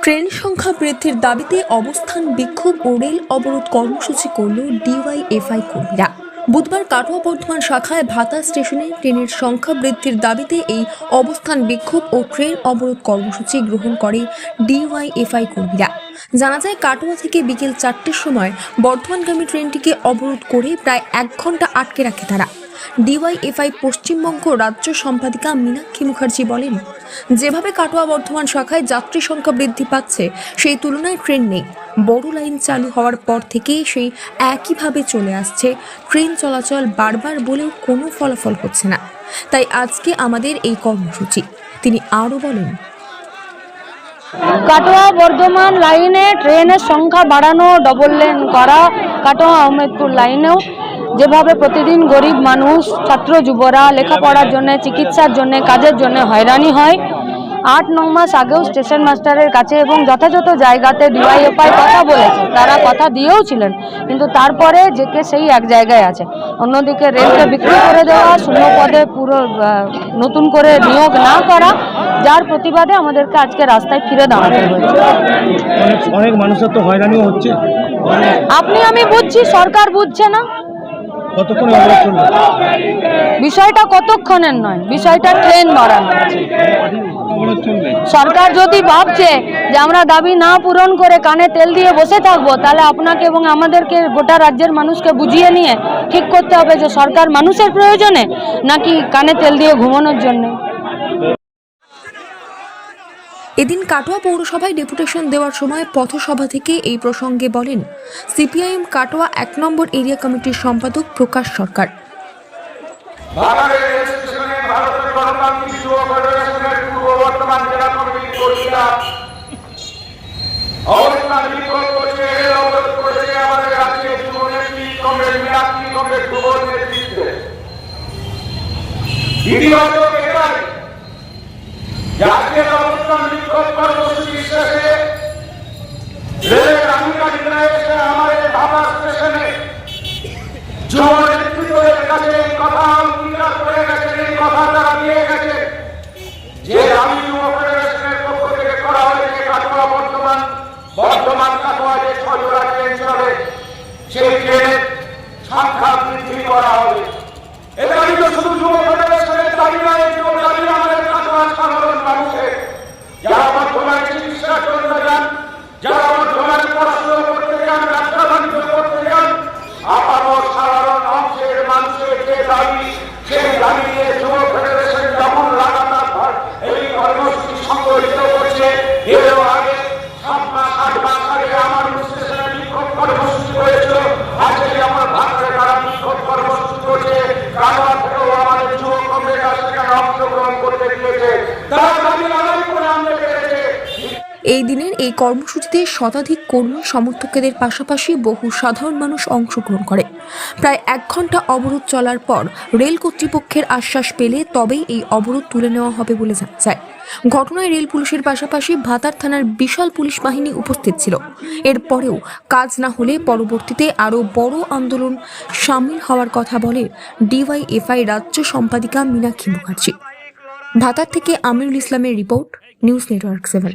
Train সংখ্যা বৃদ্ধির দাবিতে অবস্থান বিক্ষোভ ও রেল অবরোধ কর্মসূচি করল ডিওয়াইএফআই কর্মীরা। বুধবার কাটোয়া বর্ধমান শাখায় ভাতা স্টেশনে ট্রেনের সংখ্যা বৃদ্ধির দাবিতে এই অবস্থান বিক্ষোভ ও ট্রেন অবরোধ কর্মসূচি গ্রহণ করে ডিওয়াইএফআই কর্মীরা। জানা যায়, কাটোয়া থেকে বিকেল চারটের সময় বর্ধমানগামী ট্রেনটিকে অবরোধ করে প্রায় এক ঘণ্টা আটকে রাখে তারা। ডিওয়াইএফআই পশ্চিমবঙ্গ রাজ্য সম্পাদিকা মীনাক্ষী মুখার্জি বলেন, যেভাবে কাটোয়া বর্ধমান শাখায় যাত্রী সংখ্যা বৃদ্ধি পাচ্ছে, সেই তুলনায় ট্রেন নেই। বড় লাইন চালু হওয়ার পর থেকে সেই একইভাবে চলে আসছে। ট্রেন চলাচল বারবার বলেও কোনো ফলাফল হচ্ছে না। তাই আজকে আমাদের এই কর্মসূচি। তিনি আরও বলেন কাটোয়া বর্ধমান লাইনে ট্রেনের সংখ্যা বাড়ানো ডবল লেন করা, কাটোয়া আহমেদপুর লাইনেও যেভাবে প্রতিদিন গরিব মানুষ, ছাত্র, যুবরা লেখাপড়ার জন্য, চিকিৎসার জন্য, কাজের জন্য হয়রানি হয় আট ন মাস আগেও স্টেশন মাস্টারের কাছে এবং যথাযথ জায়গাতে ডিওয়াইএফআই কথা বলেছে। তারা কথা দিয়েও ছিলেন কিন্তু তারপরে যে কে সেই এক জায়গায় আছে। অন্যদিকে রেলকে বিক্রি করে দেওয়া শূন্য পদে পুরো নতুন করে নিয়োগ না করা যার প্রতিবাদে আমাদেরকে আজকে রাস্তায় ফিরে দাঁড়াতে হয়েছে। অনেক অনেক মানুষের তো হয়রানিও হচ্ছে। আপনি আমি বুঝছি সরকার বুঝছে না। কতক্ষণ বিষয়টা কতক্ষণের নয় বিষয়টা ট্রেন বাড়ানো। সরকার যদি ভাবছে যে আমরা দাবি না পূরণ করে কানে তেল দিয়ে বসে থাকব তাহলে আপনাকে এবং আমাদেরকে গোটা রাজ্যের মানুষকে বুঝিয়ে নিয়ে ঠিক করতে হবে যে সরকার মানুষের প্রয়োজনে নাকি কানে তেল দিয়ে ঘুমানোর জন্য। এদিন কাটোয়া পৌরসভায় ডেপুটেশন দেওয়ার সময় পথসভা থেকে এই প্রসঙ্গে বলেন, সিপিআইএম কাটোয়া এক নম্বর এরিয়া কমিটির সম্পাদক প্রকাশ সরকার। বাংলাদেশ রেল স্টেশনে ভারতের গণতান্ত্রিক যুব ফেডারেশনের পূর্ব বর্তমান জেলা কমিটির কর্মীরা অবস্থান বিক্ষোভ করছে রেল অবরোধ করেছে আমাদের রাজ্যের যুব নেত্রী কংগ্রেস মীনাক্ষী কংগ্রেস যুব নেতৃত্বে ইতিবাচক এটাই জাতীয় অবস্থান বিক্ষোভ কর্মসূচি শেষে রেলের আধিকারিকরা এসে আমাদের ভাবা স্টেশনে যুব নেতৃত্বের কাছে এই কথা অঙ্গীকার করে গেছেন এই কথা তারা দিয়ে গেছে যে আমি কাটোয়া বর্তমান বর্তমান কাটোয়া যে ছজোড়া ট্রেন চলে সেই ট্রেনের সংখ্যা বৃদ্ধি করা হবে এটা কিন্তু শুধু যুব ফেডারেশনের দাবি নয় যুব দাবি আমাদের কাটোয়ার সাধারণ মানুষের যারা বর্তমানে চিকিৎসার জন্য যান যারা বর্তমানে পড়াশোনা করতে যান ব্যবসা বাণিজ্য করতে যান আপাতত সাধারণ অংশের মানুষের যে দাবি সেই দাবি নিয়ে যুব ফেডারেশন যেমন লাগাতার ভর- এই কর্মসূচি সংগঠিত করছে এরও আগে সাত মাস আট মাস আগে আমার স্টেশনে বিক্ষোভ কর্মসূচি হয়েছিল আজকে আমার ভারতে তারা বিক্ষোভ কর্মসূচি করছে কারণ থেকেও আমাদের যুব কংগ্রেস সেখানে অংশগ্রহণ করতে দিয়েছে তারা দাবি আদায় করে আনতে পেরেছে এই দিনের এই কর্মসূচিতে শতাধিক কর্মী সমর্থকদের পাশাপাশি বহু সাধারণ মানুষ অংশগ্রহণ করে। প্রায় এক ঘণ্টা অবরোধ চলার পর রেল কর্তৃপক্ষের আশ্বাস পেলে তবেই এই অবরোধ তুলে নেওয়া হবে বলে জানা যায়। ঘটনায় রেল পুলিশের পাশাপাশি ভাতার থানার বিশাল পুলিশ বাহিনী উপস্থিত ছিল। এরপরেও কাজ না হলে পরবর্তীতে আরও বড় আন্দোলন সামিল হওয়ার কথা বলে ডিওয়াইএফআই রাজ্য সম্পাদিকা মীনাক্ষী মুখার্জি। ভাতার থেকে আমিরুল ইসলামের report, news network seven.